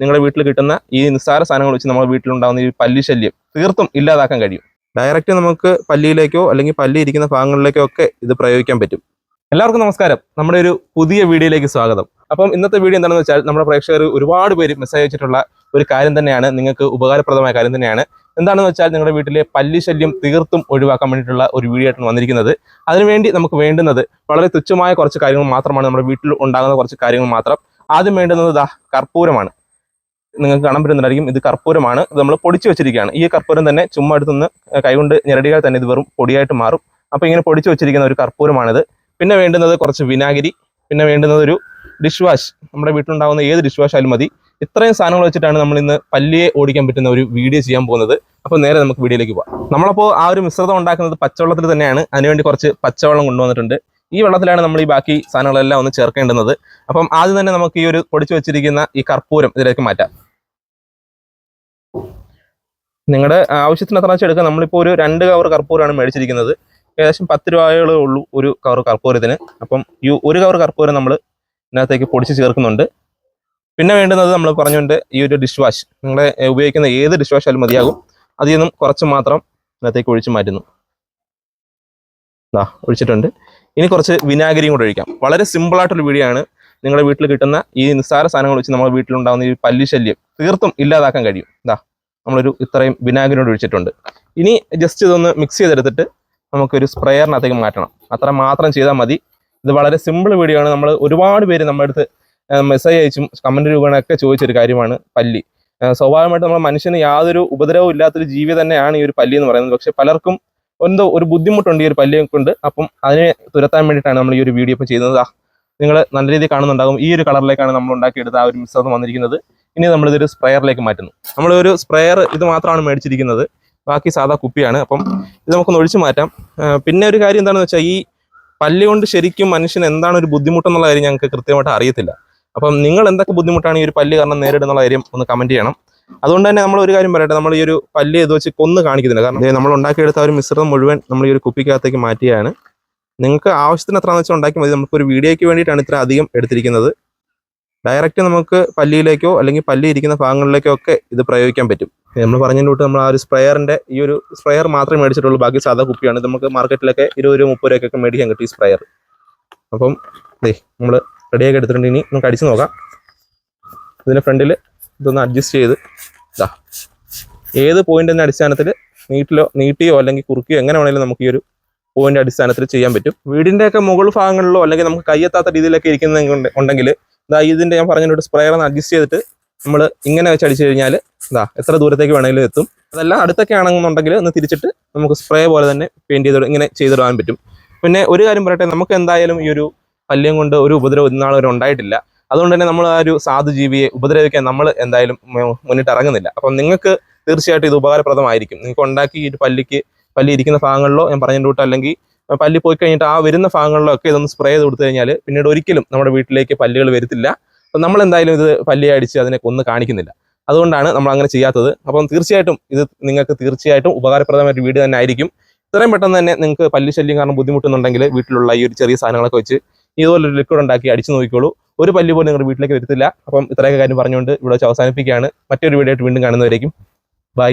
നിങ്ങളുടെ വീട്ടിൽ കിട്ടുന്ന ഈ നിസ്സാര സാധനങ്ങൾ വെച്ച് നമ്മുടെ വീട്ടിലുണ്ടാകുന്ന ഈ പല്ലി ശല്യം തീർത്തും ഇല്ലാതാക്കാൻ കഴിയും. ഡയറക്റ്റ് നമുക്ക് പല്ലിയിലേക്കോ അല്ലെങ്കിൽ പല്ലി ഇരിക്കുന്ന ഭാഗങ്ങളിലേക്കോ ഒക്കെ ഇത് പ്രയോഗിക്കാൻ പറ്റും. എല്ലാവർക്കും നമസ്കാരം. നമ്മുടെ ഒരു പുതിയ വീഡിയോയിലേക്ക് സ്വാഗതം. അപ്പം ഇന്നത്തെ വീഡിയോ എന്താണെന്ന് വെച്ചാൽ നമ്മുടെ പ്രേക്ഷകർ ഒരുപാട് പേര് മെസ്സേജ് അയച്ചിട്ടുള്ള ഒരു കാര്യം തന്നെയാണ്. നിങ്ങൾക്ക് ഉപകാരപ്രദമായ കാര്യം തന്നെയാണ്. എന്താണെന്ന് വെച്ചാൽ നിങ്ങളുടെ വീട്ടിലെ പല്ലി ശല്യം തീർത്തും ഒഴിവാക്കാൻ വേണ്ടിയിട്ടുള്ള ഒരു വീഡിയോ ആയിട്ടാണ് വന്നിരിക്കുന്നത്. അതിനുവേണ്ടി നമുക്ക് വേണ്ടുന്നത് വളരെ തുച്ഛമായ കുറച്ച് കാര്യങ്ങൾ മാത്രമാണ് നമ്മുടെ വീട്ടിൽ ഉണ്ടാകുന്ന കുറച്ച് കാര്യങ്ങൾ മാത്രം. ആദ്യം വേണ്ടുന്നത് ദാ കർപ്പൂരമാണ്. നിങ്ങൾക്ക് കാണാൻ പറ്റുന്നുണ്ടായിരിക്കും ഇത് കർപ്പൂരമാണ്. ഇത് നമ്മൾ പൊടിച്ചു വെച്ചിരിക്കുകയാണ്. ഈ കർപ്പൂരം തന്നെ ചുമ്മാ എടുത്തുനിന്ന് കൈകൊണ്ട് ഞെരടിയാൽ തന്നെ ഇത് വെറും പൊടിയായിട്ട് മാറും. അപ്പോൾ ഇങ്ങനെ പൊടിച്ചു വെച്ചിരിക്കുന്ന ഒരു കർപ്പൂരമാണിത്. പിന്നെ വേണ്ടുന്നത് കുറച്ച് വിനാഗിരി. പിന്നെ വേണ്ടുന്നത് ഒരു ഡിഷ് വാഷ് നമ്മുടെ വീട്ടിലുണ്ടാകുന്ന ഏത് ഡിഷ് വാഷ് ആയാലും മതി. ഇത്രയും സാധനങ്ങൾ വെച്ചിട്ടാണ് നമ്മൾ ഇന്ന് പല്ലിയെ ഓടിക്കാൻ പറ്റുന്ന ഒരു വീഡിയോ ചെയ്യാൻ പോകുന്നത്. അപ്പോൾ നേരെ നമുക്ക് വീഡിയോയിലേക്ക് പോകാം നമ്മളപ്പോൾ ആ ഒരു മിശ്രിതം ഉണ്ടാക്കുന്നത് പച്ചവെള്ളത്തിൽ തന്നെയാണ്. അതിനുവേണ്ടി കുറച്ച് പച്ചവെള്ളം കൊണ്ടുവന്നിട്ടുണ്ട്. ഈ വെള്ളത്തിലാണ് നമ്മൾ ഈ ബാക്കി സാധനങ്ങളെല്ലാം ഒന്ന് ചേർക്കേണ്ടുന്നത്. അപ്പം ആദ്യം തന്നെ നമുക്ക് ഈ ഒരു പൊടിച്ചു വെച്ചിരിക്കുന്ന ഈ കർപ്പൂരം ഇതിലേക്ക് മാറ്റാം. നിങ്ങളുടെ ആവശ്യത്തിന് എത്ര വെച്ചാൽ എടുക്കാം നമ്മളിപ്പോൾ ഒരു രണ്ട് കവർ കർപ്പൂരമാണ് മേടിച്ചിരിക്കുന്നത്. ഏകദേശം പത്ത് രൂപയോളേ ഉള്ളൂ ഒരു കവർ കർപ്പൂരത്തിന്. അപ്പം ഈ ഒരു കവർ കർപ്പൂരം നമ്മൾ ഇതിനകത്തേക്ക് പൊടിച്ച് ചേർക്കുന്നുണ്ട്. പിന്നെ വേണ്ടുന്നത് നമ്മൾ പറഞ്ഞുകൊണ്ട് ഈ ഒരു ഡിഷ് വാഷ് നിങ്ങളെ ഉപയോഗിക്കുന്ന ഏത് ഡിഷ് വാഷ് ആയാലും മതിയാകും. അതിൽ നിന്നും കുറച്ച് മാത്രം ഇതിനകത്തേക്ക് ഒഴിച്ച് മാറ്റുന്നു. ദാ ഒഴിച്ചിട്ടുണ്ട്. ഇനി കുറച്ച് വിനാഗിരിയും കൂടെ ഒഴിക്കാം. വളരെ സിമ്പിളായിട്ടൊരു വീഡിയോ ആണ് നിങ്ങളുടെ വീട്ടിൽ കിട്ടുന്ന ഈ നിസ്സാര സാധനങ്ങൾ വെച്ച് നമ്മുടെ വീട്ടിലുണ്ടാകുന്ന ഈ പല്ലുശല്യം തീർത്തും ഇല്ലാതാക്കാൻ കഴിയും. ദാ നമ്മളൊരു ഇത്രയും വിനാഗിനോട് ഒഴിച്ചിട്ടുണ്ട്. ഇനി ജസ്റ്റ് ഇതൊന്ന് മിക്സ് ചെയ്തെടുത്തിട്ട് നമുക്കൊരു സ്പ്രെയറിനകത്തേക്ക് മാറ്റണം. അത്ര മാത്രം ചെയ്താൽ മതി. ഇത് വളരെ സിമ്പിൾ വീഡിയോ ആണ്. നമ്മൾ ഒരുപാട് പേര് നമ്മുടെ അടുത്ത് മെസ്സേജ് അയച്ചും കമന്റ് രൂപേണൊക്കെ ചോദിച്ചൊരു കാര്യമാണ് പല്ലി. സ്വാഭാവികമായിട്ടും നമ്മുടെ മനുഷ്യന് യാതൊരു ഉപദ്രവവും ഇല്ലാത്തൊരു ജീവി തന്നെയാണ് ഈ ഒരു പല്ലി എന്ന് പറയുന്നത്. പക്ഷെ പലർക്കും എന്തോ ഒരു ബുദ്ധിമുട്ടുണ്ട് ഈ ഒരു പല്ലിയെ കൊണ്ട്. അപ്പം അതിനെ തുരത്താൻ വേണ്ടിയിട്ടാണ് നമ്മൾ ഈ ഒരു വീഡിയോ ഇപ്പം ചെയ്യുന്നത്. നിങ്ങൾ നല്ല രീതിയിൽ കാണുന്നുണ്ടാകും. ഈ ഒരു കളറിലേക്കാണ് നമ്മൾ ഉണ്ടാക്കിയെടുത്ത ആ ഒരു മിശ്രിതം വന്നിരിക്കുന്നത്. ഇനി നമ്മളിതൊരു സ്പ്രെയറിലേക്ക് മാറ്റുന്നു. നമ്മൾ ഒരു സ്പ്രെയർ ഇത് മാത്രമാണ് മേടിച്ചിരിക്കുന്നത്. ബാക്കി സാധാ കുപ്പിയാണ്. അപ്പം ഇത് നമുക്കൊന്ന് ഒഴിച്ചു മാറ്റാം. പിന്നെ ഒരു കാര്യം എന്താണെന്ന് വെച്ചാൽ ഈ പല്ലി കൊണ്ട് ശരിക്കും മനുഷ്യന് എന്താണ് ഒരു ബുദ്ധിമുട്ടെന്നുള്ള കാര്യം ഞങ്ങൾക്ക് കൃത്യമായിട്ട് അറിയത്തില്ല. അപ്പം നിങ്ങൾ എന്തൊക്കെ ബുദ്ധിമുട്ടാണ് ഈ ഒരു പല്ലി കാരണം നേരിടുന്നുള്ള കാര്യം ഒന്ന് കമന്റ് ചെയ്യണം. അതുകൊണ്ട് തന്നെ നമ്മൾ ഒരു കാര്യം പറയട്ടെ നമ്മൾ ഈ ഒരു പല്ല് ഇത് വെച്ച് കൊന്ന് കാണിക്കുന്നില്ല. കാരണം നമ്മൾ ഉണ്ടാക്കിയെടുത്ത ഒരു മിശ്രിതം മുഴുവൻ നമ്മൾ ഈ ഒരു കുപ്പിക്കകത്തേക്ക് മാറ്റിയാണ് നിങ്ങൾക്ക് ആവശ്യത്തിന് എത്രയാണെന്ന് വെച്ചാൽ ഉണ്ടാക്കി മതി. നമുക്ക് ഒരു വീഡിയോയ്ക്ക് വേണ്ടിയിട്ടാണ് ഇത്ര അധികം എടുത്തിരിക്കുന്നത്. ഡയറക്റ്റ് നമുക്ക് പല്ലിയിലേക്കോ അല്ലെങ്കിൽ പല്ലി ഇരിക്കുന്ന ഭാഗങ്ങളിലേക്കോ ഒക്കെ ഇത് പ്രയോഗിക്കാൻ പറ്റും. നമ്മൾ പറഞ്ഞതിന്റെ നമ്മൾ ആ ഒരു സ്പ്രെയറിന്റെ ഈ ഒരു സ്പ്രെയർ മാത്രമേ മേടിച്ചിട്ടുള്ളൂ. ബാക്കി സാധാ കുപ്പിയാണ്. ഇത് നമുക്ക് മാർക്കറ്റിലൊക്കെ ഇരുപത് രൂപ മുപ്പത് രൂപയ്ക്കൊക്കെ മേടിക്കാൻ കിട്ടും ഈ സ്പ്രെയർ അപ്പം ദേ നമ്മൾ റെഡിയാക്കി എടുത്തിട്ടുണ്ട്. ഇനി നമുക്ക് അടിച്ച് നോക്കാം. ഇതിന്റെ ഫ്രണ്ടിൽ ഇതൊന്ന് അഡ്ജസ്റ്റ് ചെയ്ത് ഇതാ ഏത് പോയിന്റിന്റെ അടിസ്ഥാനത്തിൽ നീട്ടിലോ നീട്ടിയോ അല്ലെങ്കിൽ കുറുക്കിയോ എങ്ങനെ വേണമെങ്കിലും നമുക്ക് ഈ ഒരു പോയിന്റ് അടിസ്ഥാനത്തിൽ ചെയ്യാൻ പറ്റും. വീടിന്റെയൊക്കെ മുകൾ ഭാഗങ്ങളിലോ അല്ലെങ്കിൽ നമുക്ക് കയ്യെത്താത്ത രീതിയിലൊക്കെ ഇരിക്കുന്ന ഉണ്ടെങ്കിൽ ഇതാ ഇതിന്റെ ഞാൻ പറഞ്ഞിട്ട് സ്പ്രെയർ ഒന്ന് അഡ്ജസ്റ്റ് ചെയ്തിട്ട് നമ്മൾ ഇങ്ങനെ വെച്ച് അടിച്ചു കഴിഞ്ഞാൽ ഇതാ എത്ര ദൂരത്തേക്ക് വേണമെങ്കിലും എത്തും. അതെല്ലാം അടുത്തൊക്കെ ആണെന്നുണ്ടെങ്കിൽ ഒന്ന് തിരിച്ചിട്ട് നമുക്ക് സ്പ്രേ പോലെ തന്നെ പെയിന്റ് ചെയ്ത് ഇങ്ങനെ ചെയ്തിടാൻ പറ്റും. പിന്നെ ഒരു കാര്യം പറയട്ടെ നമുക്ക് എന്തായാലും ഈ ഒരു പല്യം കൊണ്ട് ഒരു ഉപദ്രവം ഇന്നാൾ വരെ ഉണ്ടായിട്ടില്ല. അതുകൊണ്ട് തന്നെ നമ്മൾ ആ ഒരു സാധു ജീവിയെ ഉപദ്രവിക്കാൻ നമ്മൾ എന്തായാലും മുന്നിട്ട് ഇറങ്ങുന്നില്ല. അപ്പം നിങ്ങൾക്ക് തീർച്ചയായിട്ടും ഇത് ഉപകാരപ്രദമായിരിക്കും. നിങ്ങൾക്ക് ഉണ്ടാക്കി ഈ പല്ലിക്ക് പല്ലി ഇരിക്കുന്ന ഭാഗങ്ങളിലോ ഞാൻ പറഞ്ഞതിന്റെ കൂട്ട് അല്ലെങ്കിൽ പല്ലി പോയി കഴിഞ്ഞിട്ട് ആ വരുന്ന ഭാഗങ്ങളിലൊക്കെ ഇതൊന്ന് സ്പ്രേ ചെയ്ത് കൊടുത്തു കഴിഞ്ഞാൽ പിന്നീട് ഒരിക്കലും നമ്മുടെ വീട്ടിലേക്ക് പല്ലുകൾ വരത്തില്ല. അപ്പം നമ്മൾ എന്തായാലും ഇത് പല്ലി അടിച്ച് അതിനെ കൊന്ന് കാണിക്കുന്നില്ല. അതുകൊണ്ടാണ് നമ്മൾ അങ്ങനെ ചെയ്യാത്തത്. അപ്പം തീർച്ചയായിട്ടും ഇത് നിങ്ങൾക്ക് തീർച്ചയായിട്ടും ഉപകാരപ്രദമായ ഒരു വീഡിയോ തന്നെ ആയിരിക്കും. ഇത്രയും പെട്ടെന്ന് തന്നെ നിങ്ങൾക്ക് പല്ലി ശല്യം കാരണം ബുദ്ധിമുട്ടുന്നുണ്ടെങ്കിൽ വീട്ടിലുള്ള ഈ ഒരു ചെറിയ സാധനങ്ങളൊക്കെ വെച്ച് ഇതുപോലൊരു ലിക്വിഡ് ഉണ്ടാക്കി അടിച്ചു നോക്കിക്കോളൂ. ഒരു പല്ലി പോലും നിങ്ങളുടെ വീട്ടിലേക്ക് വരത്തില്ല. അപ്പം ഇത്രയൊക്കെ കാര്യം പറഞ്ഞുകൊണ്ട് ഇവിടെ വെച്ച് അവസാനിപ്പിക്കുകയാണ്. മറ്റൊരു വീഡിയോ ആയിട്ട് വീണ്ടും കാണുന്നവരേക്കും. ബൈ